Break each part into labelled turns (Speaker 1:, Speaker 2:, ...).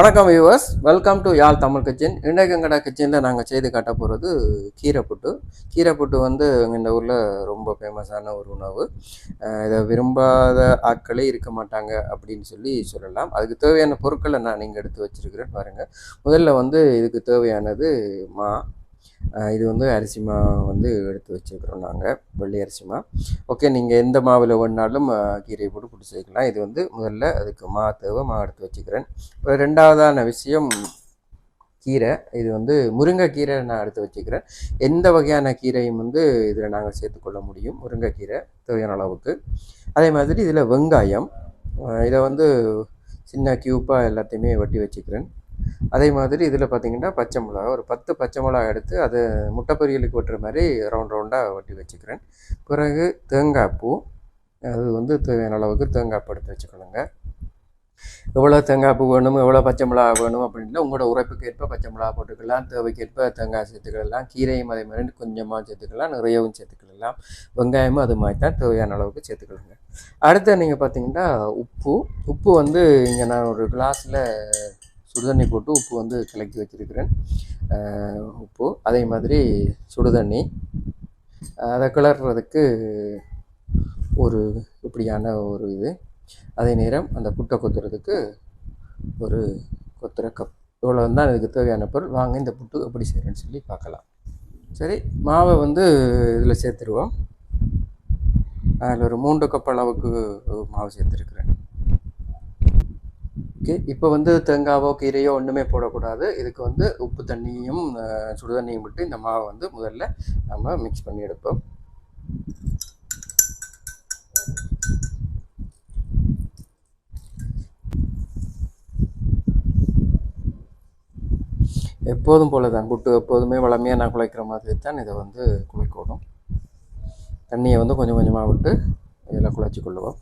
Speaker 1: வணக்கம் viewers welcome to Yarl Tamil kitchen இன்றைக்கு எங்கடா கிச்சனில் நாங்கள் செய்து காட்ட போகிறது கீரைப்புட்டு. கீரைப்புட்டு வந்து இந்த ஊரில் ரொம்ப ஃபேமஸான ஒரு உணவு. இதை விரும்பாத ஆட்களே இருக்க மாட்டாங்க அப்படின்னு சொல்லி சொல்லலாம். அதுக்கு தேவையான பொருட்களை நான் நீங்கள் எடுத்து வச்சிருக்கிறேன் பாருங்கள் முதல்ல வந்து இதுக்கு தேவையானது மா இது வந்து அரிசி மா வந்து எடுத்து வச்சுருக்குறோம் நாங்கள் வெள்ளி அரிசி மா ஓகே நீங்கள் எந்த மாவில் வேணாலும் கீரையை போட்டு பிடிச்சி வைக்கலாம் இது வந்து முதல்ல அதுக்கு மா தேவை மா எடுத்து வச்சுக்கிறேன். ரெண்டாவதான விஷயம் கீரை. இது வந்து முருங்கைக்கீரை நான் எடுத்து வச்சுக்கிறேன். எந்த வகையான கீரையும் வந்து இதில் நாங்கள் சேர்த்துக்கொள்ள முடியும் முருங்கைக்கீரை தேவையான அளவுக்கு. அதே மாதிரி இதில் வெங்காயம் இதை வந்து சின்ன க்யூப்பாக எல்லாத்தையுமே வெட்டி வச்சுக்கிறேன். அதே மாதிரி இதில் பார்த்தீங்கன்னா பச்சை மிளகா ஒரு பத்து பச்சை மிளகா எடுத்து அதை முட்டை பொரியலுக்கு வெட்டுற மாதிரி ரவுண்ட் ரவுண்டாக வெட்டி வச்சுக்கிறேன். பிறகு தேங்காய் பூ அது வந்து தேவையான அளவுக்கு தேங்காய் பூ எடுத்து வச்சுக்கணுங்க. எவ்வளோ தேங்காய் பூ வேணும் எவ்வளோ பச்சை மிளகா வேணும் அப்படின்னா உங்களோட உரைப்புக்கு ஏற்ப பச்சை மிளகா போட்டுக்கலாம். தேவைக்கேற்ப தேங்காய் சேர்த்துக்கலாம். கீரையும் அதே மாதிரி கொஞ்சமாக சேர்த்துக்கலாம். நிறையவும் சேர்த்துக்கலாம். வெங்காயமும் அது மாதிரி தான் தேவையான அளவுக்கு சேர்த்துக்கலாங்க. அடுத்து நீங்கள் பார்த்தீங்கன்னா உப்பு. உப்பு வந்து இங்கே நான் ஒரு கிளாஸில் சுடுதண்ணி போட்டு உப்பு வந்து கலக்கி வச்சுருக்கிறேன். உப்பு. அதே மாதிரி சுடுதண்ணி. அதை கிளறதுக்கு ஒரு இப்படியான ஒரு இது. அதே நேரம் அந்த புட்டை கொத்துறதுக்கு ஒரு கொத்துற கப். இவ்வளோ தான் இதுக்கு தேவையான பொருள். வாங்க இந்த புட்டு எப்படி செய்கிறேன்னு சொல்லி பார்க்கலாம். சரி மாவை வந்து இதில் சேர்த்துருவோம். அதில் ஒரு மூன்று கப் அளவுக்கு மாவு சேர்த்துருக்குறேன். ஓகே. இப்போ வந்து தேங்காவோ கீரையோ ஒன்றுமே போடக்கூடாது. இதுக்கு வந்து உப்பு தண்ணியும் சுடுதண்ணியும் சுடு தண்ணியும் விட்டு இந்த மாவை வந்து முதல்ல நம்ம மிக்ஸ் பண்ணி எடுப்போம். எப்போதும் போல தான் புட்டு எப்போதுமே வளமையாக நான் குழைக்கிற மாதிரி தான் இதை வந்து குழைக்கணும். தண்ணியை வந்து கொஞ்சம் கொஞ்சமாக விட்டு இதில் குழைச்சி கொள்ளுவோம்.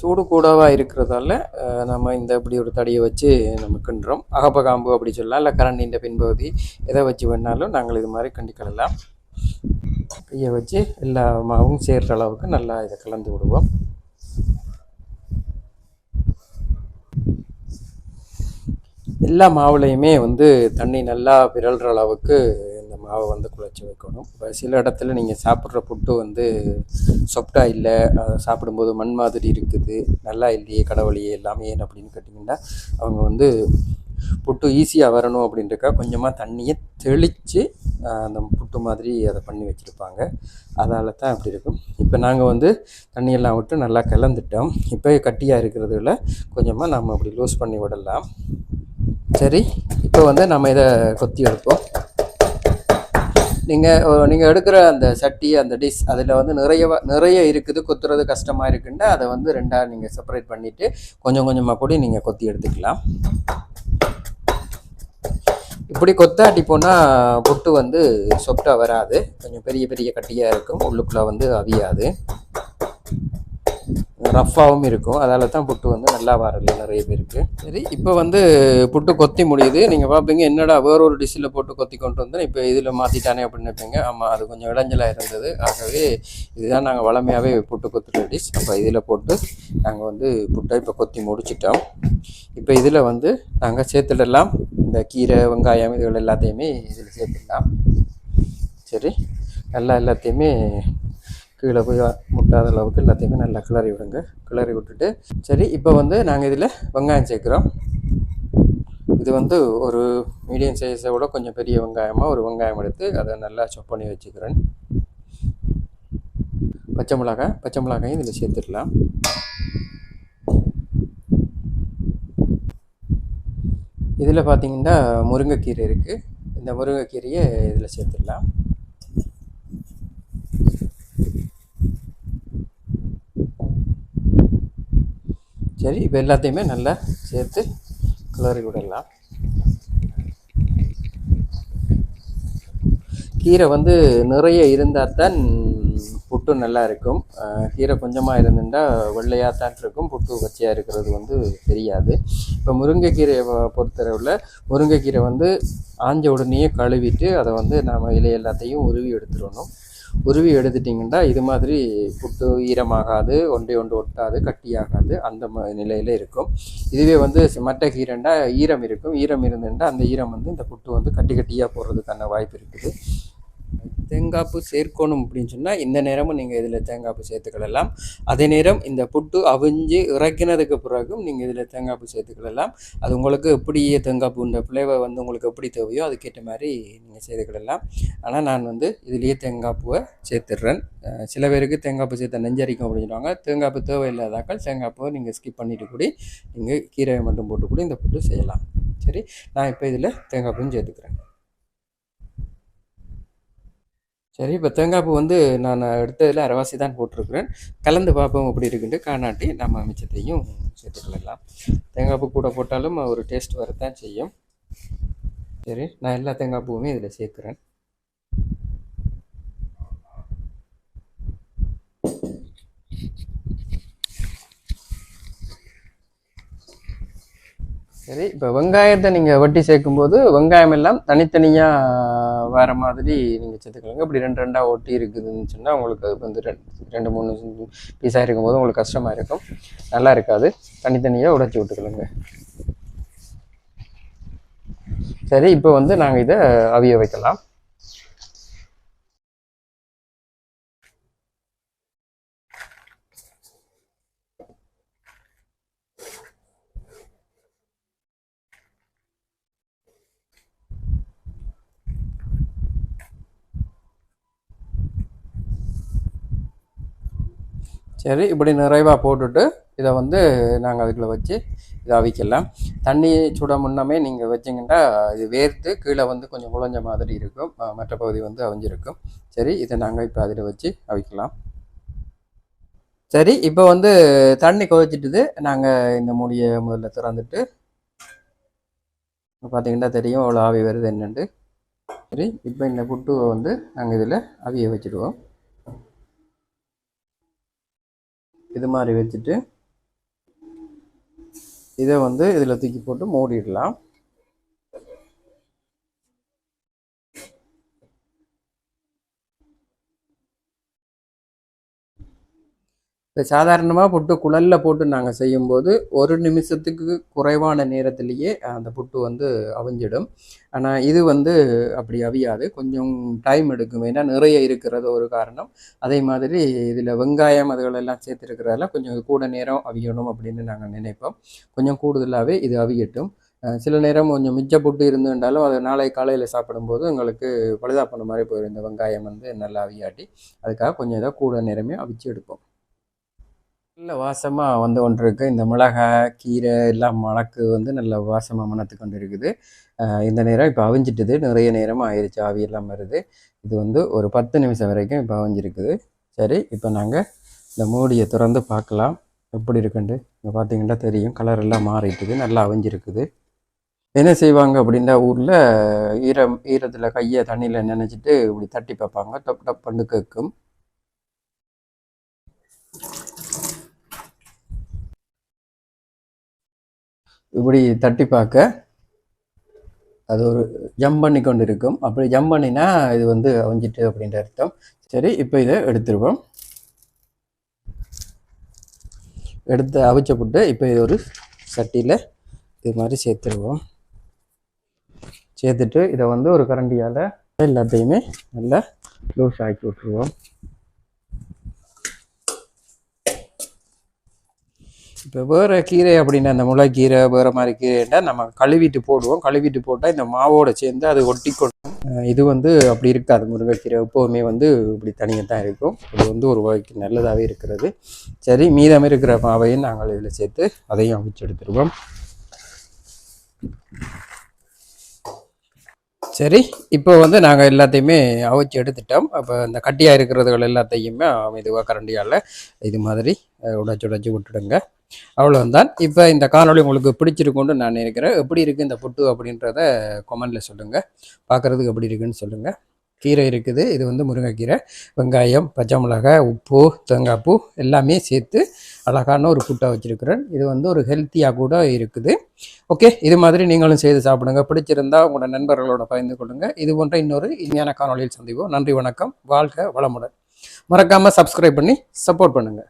Speaker 1: சூடு கூடவாக இருக்கிறதால நம்ம இந்த இப்படி ஒரு தடியை வச்சு நம்ம கிண்டுறோம். அகப்பகாம்பு அப்படி சொல்லலாம் இல்லை கரண்டின் பின்பகுதி எதை வச்சு வேணாலும் நாங்கள் இது மாதிரி கிண்டிக்கலாம் கையை வச்சு எல்லா மாவும் சேர்கிற அளவுக்கு நல்லா இதை கலந்து விடுவோம். எல்லா மாவுலையுமே வந்து தண்ணி நல்லா பிறழ்கிற அளவுக்கு மாவை வந்து குழச்சி வைக்கணும். இப்போ சில இடத்துல நீங்கள் சாப்பிட்ற புட்டு வந்து சொப்டா இல்லை அதை சாப்பிடும்போது மண் மாதிரி இருக்குது. நல்லா இல்லையே கடவுளையே எல்லாமே ஏன் அப்படின்னு கேட்டிங்கன்னா அவங்க வந்து புட்டு ஈஸியாக வரணும் அப்படின்றக்கா கொஞ்சமாக தண்ணியை தெளித்து அந்த புட்டு மாதிரி அதை பண்ணி வச்சுருப்பாங்க. அதால் தான் அப்படி இருக்கும். இப்போ நாங்கள் வந்து தண்ணியெல்லாம் விட்டு நல்லா கலந்துட்டோம். இப்போ கட்டியாக இருக்கிறதுல கொஞ்சமாக நம்ம அப்படி லூஸ் பண்ணி விடலாம். சரி இப்போ வந்து நம்ம இதை கொத்தி எடுப்போம். நீங்கள் நீங்கள் எடுக்கிற அந்த சட்டி அந்த டிஷ் அதில் வந்து நிறைய நிறைய இருக்குது. கொத்துறது கஷ்டமாக இருக்குன்னா அதை வந்து ரெண்டாக நீங்கள் செப்பரேட் பண்ணிவிட்டு கொஞ்சம் கொஞ்சமாக கூட நீங்கள் கொத்தி எடுத்துக்கலாம். இப்படி கொத்தாட்டி போனால் புட்டு வந்து சொப்டாக வராது. கொஞ்சம் பெரிய பெரிய கட்டியாக இருக்கும். உள்ளுக்குள்ளே வந்து அவியாது. ரஃப்பாகவும் இருக்கும். அதால தான் புட்டு வந்து நல்லா வரல நிறைய பேருக்கு. சரி இப்போ வந்து புட்டு கொத்தி முடியுது. நீங்கள் பார்ப்பீங்க என்னடா வேற ஒரு டிஷ்ஷில் போட்டு கொத்தி கொண்டு வந்து இப்போ இதில் மாற்றிட்டானே அப்படின்னு நினைப்பீங்க. ஆமாம் அது கொஞ்சம் இடைஞ்சலாக இருந்தது. ஆகவே இதுதான் நாங்கள் வளமையாகவே புட்டு கொத்துற டிஷ் அப்போ இதில் போட்டு நாங்கள் வந்து புட்டை இப்போ கொத்தி முடிச்சிட்டோம். இப்போ இதில் வந்து நாங்கள் சேர்த்துடலாம். இந்த கீரை வெங்காயம் இதுகள் எல்லாத்தையுமே இதில் சேர்த்துடலாம். சரி நல்லா எல்லாத்தையுமே கீழே போய் முட்டாத அளவுக்கு எல்லாத்தையுமே நல்லா கிளறி விடுங்க. கிளறி விட்டுட்டு சரி இப்போ வந்து நாங்கள் இதில் வெங்காயம் சேர்க்குறோம். இது வந்து ஒரு மீடியம் சைஸை விட கொஞ்சம் பெரிய வெங்காயமாக ஒரு வெங்காயம் எடுத்து அதை நல்லா chop பண்ணி வச்சுக்கிறேன். பச்சை மிளகாய் பச்சை மிளகாயும் இதில் சேர்த்துடலாம். இதில் பார்த்தீங்கன்னா முருங்கைக்கீரை இருக்குது இந்த முருங்கைக்கீரையை இதில் சேர்த்துடலாம். சரி இப்போ எல்லாத்தையுமே நல்லா சேர்த்து கிளறி விடலாம். கீரை வந்து நிறைய இருந்தால் தான் புட்டு நல்லா இருக்கும். கீரை கொஞ்சமாக இருந்துட்டா வெள்ளையாக தான் இருக்கும். புட்டு பச்சையாக இருக்கிறது வந்து தெரியாது. இப்போ முருங்கைக்கீரையை பொறுத்தளவில் முருங்கைக்கீரை வந்து ஆஞ்ச உடனேயே கழுவிட்டு அதை வந்து நாம் இலை எல்லாத்தையும் உருவி எடுத்துடணும். உருவி எடுத்துட்டிங்கன்னா இது மாதிரி புட்டு ஈரமாகாது ஒன்றை ஒன்று ஒட்டாது கட்டியாகாது அந்த நிலையில் இருக்கும். இதுவே வந்து மற்ற கீரைண்டா ஈரம் இருக்கும். ஈரம் இருந்துட்டா அந்த ஈரம் வந்து இந்த புட்டு வந்து கட்டி கட்டியாக போடுறதுக்கான வாய்ப்பு இருக்குது. தேங்காய்ப்பு சேர்க்கணும் அப்படின்னு சொன்னால் இந்த நேரமும் நீங்கள் இதில் தேங்காய்ப்பு சேர்த்துக்கிடலாம் அதே நேரம் இந்த புட்டு அவிஞ்சு இறக்கினதுக்கு பிறகும் நீங்கள் இதில் தேங்காய்ப்பு சேர்த்துக்கிடலாம் அது உங்களுக்கு எப்படி இந்த ஃப்ளேவர் வந்து உங்களுக்கு எப்படி தேவையோ அதுக்கேற்ற மாதிரி நீங்கள் செய்துக்கிடலாம் ஆனால் நான் வந்து இதுலேயே தேங்காய்ப்பூவை சேர்த்துடுறேன். சில பேருக்கு தேங்காய்ப்பு சேர்த்த நெஞ்சரிக்கும் அப்படின்னு சொல்லுவாங்க. தேங்காய்ப்பு தேவையில்லாதாக்கள் தேங்காய்ப்பூவை நீங்கள் ஸ்கிப் பண்ணிட்டு கூட நீங்கள் கீரையை மட்டும் போட்டு கூட இந்த புட்டு செய்யலாம். சரி நான் இப்போ இதில் தேங்காய் தேங்காய்ப்பூவும் சேர்த்துக்கிறேன். சரி இப்போ தேங்காய்ப்பூ வந்து நான் எடுத்ததில் அரைவாசி தான் போட்டிருக்கிறேன். கலந்து பார்ப்போம் அப்படி இருக்குன்ட்டு காணாட்டி நம்ம மிச்சத்தையும் சேர்த்துக்கள்ளலாம் தேங்காய் பூ கூட போட்டாலும் ஒரு டேஸ்ட் வரத்தான் செய்யும். சரி நான் எல்லா தேங்காய் பூவுமே இதில் சேர்க்குறேன். சரி இப்போ வெங்காயத்தை நீங்கள் வட்டி சேர்க்கும்போது வெங்காயம் எல்லாம் தனித்தனியாக வேறு மாதிரி நீங்கள் சேர்த்துக்கலாங்க. இப்படி ரெண்டு ரெண்டாக ஒட்டி இருக்குதுன்னு சொன்னால் உங்களுக்கு அது வந்து ரெண்டு ரெண்டு மூணு பீஸாக இருக்கும்போது உங்களுக்கு கஷ்டமாக இருக்கும். நல்லா இருக்காது. தனித்தனியாக உடைச்சி விட்டுக்கலாங்க. சரி இப்போ வந்து நாங்கள் இதை அவிய வைக்கலாம். சரி இப்படி நிறைவாக போட்டுட்டு இதை வந்து நாங்கள் அதுக்குள்ள வச்சு இதை அவிக்கலாம். தண்ணி சுட முன்னமே நீங்கள் வச்சிங்கன்னா இது வேர்த்து கீழே வந்து கொஞ்சம் குழஞ்ச மாதிரி இருக்கும். மற்ற பகுதி வந்து அவிஞ்சிருக்கும். சரி இதை நாங்கள் இப்போ அதில் வச்சு அவிக்கலாம். சரி இப்போ வந்து தண்ணி கொதிச்சிட்டுது. நாங்கள் இந்த மூடியை முதல்ல திறந்துட்டு பார்த்தீங்கன்னா தெரியும் அவ்வளோ ஆவி வருது என்னண்டு சரி இப்போ இந்த புட்டுவை வந்து நாங்கள் இதில் அவிய வச்சுடுவோம். இது மாதிரி வச்சுட்டு இதை வந்து இதில் தூக்கி போட்டு மூடிடலாம். இப்போ சாதாரணமாக புட்டு குழலில் போட்டு நாங்கள் செய்யும்போது ஒரு நிமிஷத்துக்கு குறைவான நேரத்திலேயே அந்த புட்டு வந்து அவிஞ்சிடும். ஆனால் இது வந்து அப்படி அவியாது. கொஞ்சம் டைம் எடுக்கும். ஏன்னா நிறைய இருக்கிறது ஒரு காரணம். அதே மாதிரி இதில் வெங்காயம் அதுகளெல்லாம் சேர்த்துருக்கிறதால கொஞ்சம் கூட நேரம் அவியணும் அப்படின்னு நாங்கள் நினைப்போம். கொஞ்சம் கூடுதலாகவே இது அவியட்டும். சில நேரம் கொஞ்சம் மிச்ச புட்டு இருந்துட்டாலும் அதை நாளை காலையில் சாப்பிடும்போது எங்களுக்கு பழுதா பண்ண மாதிரி போயிடும் இந்த வெங்காயம் வந்து நல்லா அவியாட்டி அதுக்காக கொஞ்சம் இதாக கூட நேரமே அவிச்சு எடுப்போம். நல்ல வாசமாக வந்து ஒன்று இருக்குது இந்த மிளகாய் கீரை எல்லாம் மணக்கு வந்து நல்ல வாசமாக மணத்து கொண்டு இருக்குது இந்த நேரம் இப்போ அவிஞ்சிட்டுது. நிறைய நேரமாக ஆயிடுச்சு ஆவி எல்லாம் வருது. இது வந்து ஒரு பத்து நிமிஷம் வரைக்கும் இப்போ அவிஞ்சிருக்குது. சரி இப்போ நாங்கள் இந்த மூடியை திறந்து பார்க்கலாம். எப்படி இருக்குண்டு? இங்கே பார்த்தீங்கன்னா தெரியும். கலர் எல்லாம் மாறிட்டுது. நல்லா அவிஞ்சிருக்குது. என்ன செய்வாங்க அப்படின்னா ஊரில் ஈரம் ஈரத்தில் கையை தண்ணியில் நினச்சிட்டு இப்படி தட்டி பார்ப்பாங்க. டப் டப் பண்ணு கேட்கும் இப்படி தட்டி பார்க்க. அது ஒரு ஜம்ப் பண்ணி கொண்டு இருக்கும் அப்படி ஜம்ப் பண்ணினா இது வந்து அவிஞ்சிட்டு அப்படின்ற அர்த்தம். சரி இப்போ இதை எடுத்துருவோம். எடுத்து அவிச்ச புட்டு இப்போ இது ஒரு சட்டியில் இது மாதிரி சேர்த்துருவோம். சேர்த்துட்டு இதை வந்து ஒரு கரண்டியால் எல்லாத்தையுமே நல்லா லூஸ் ஆக்கி விட்ருவோம் இப்போ வேறு கீரை அப்படின்னா அந்த முளைக்கீரை வேறு மாதிரி கீரைன்னா நம்ம கழுவிட்டு போடுவோம். கழுவிட்டு போட்டால் இந்த மாவோட சேர்ந்து அது ஒட்டி கொட்டும். இது வந்து அப்படி இருக்காது. முருங்கைக்கீரை எப்போவுமே வந்து இப்படி தனியாக தான் இருக்கும். இது வந்து ஒரு வகைக்கு நல்லதாகவே இருக்கிறது. சரி மீதம் இருக்கிற மாவையும் நாங்கள் இதில் சேர்த்து அதையும் அவிச்சு எடுத்துருவோம். சரி இப்போ வந்து நாங்கள் எல்லாத்தையுமே அவிச்சு எடுத்துட்டோம். அப்போ இந்த கட்டியாக இருக்கிறதுகள் எல்லாத்தையுமே இதுவாக கரண்டியால் இது மாதிரி அஹ், உடைச்சு உடைச்சு விட்டுடுங்க. அவ்வளோந்தான் இப்போ இந்த காணொலி உங்களுக்கு பிடிச்சிருக்கும்னு நான் நினைக்கிறேன். எப்படி இருக்குது இந்த புட்டு அப்படின்றத கொமெண்டில் சொல்லுங்கள் பார்க்குறதுக்கு எப்படி இருக்குன்னு சொல்லுங்கள் கீரை இருக்குது. இது வந்து முருங்கைக்கீரை வெங்காயம் பச்சை மிளகாய் உப்பு தேங்காய் பூ எல்லாமே சேர்த்து அழகான ஒரு புட்டை வச்சுருக்கிறேன். இது வந்து ஒரு ஹெல்த்தியாக கூட இருக்குது. ஓகே இது மாதிரி நீங்களும் செய்து சாப்பிடுங்க. பிடிச்சிருந்தா உங்களோட நண்பர்களோட பகிர்ந்து கொள்ளுங்கள் இது போன்ற இன்னொரு இனிமையான காணொலியில் சந்திப்போம். நன்றி வணக்கம். வாழ்க வளமுடன். மறக்காமல் சப்ஸ்கிரைப் பண்ணி சப்போர்ட் பண்ணுங்கள்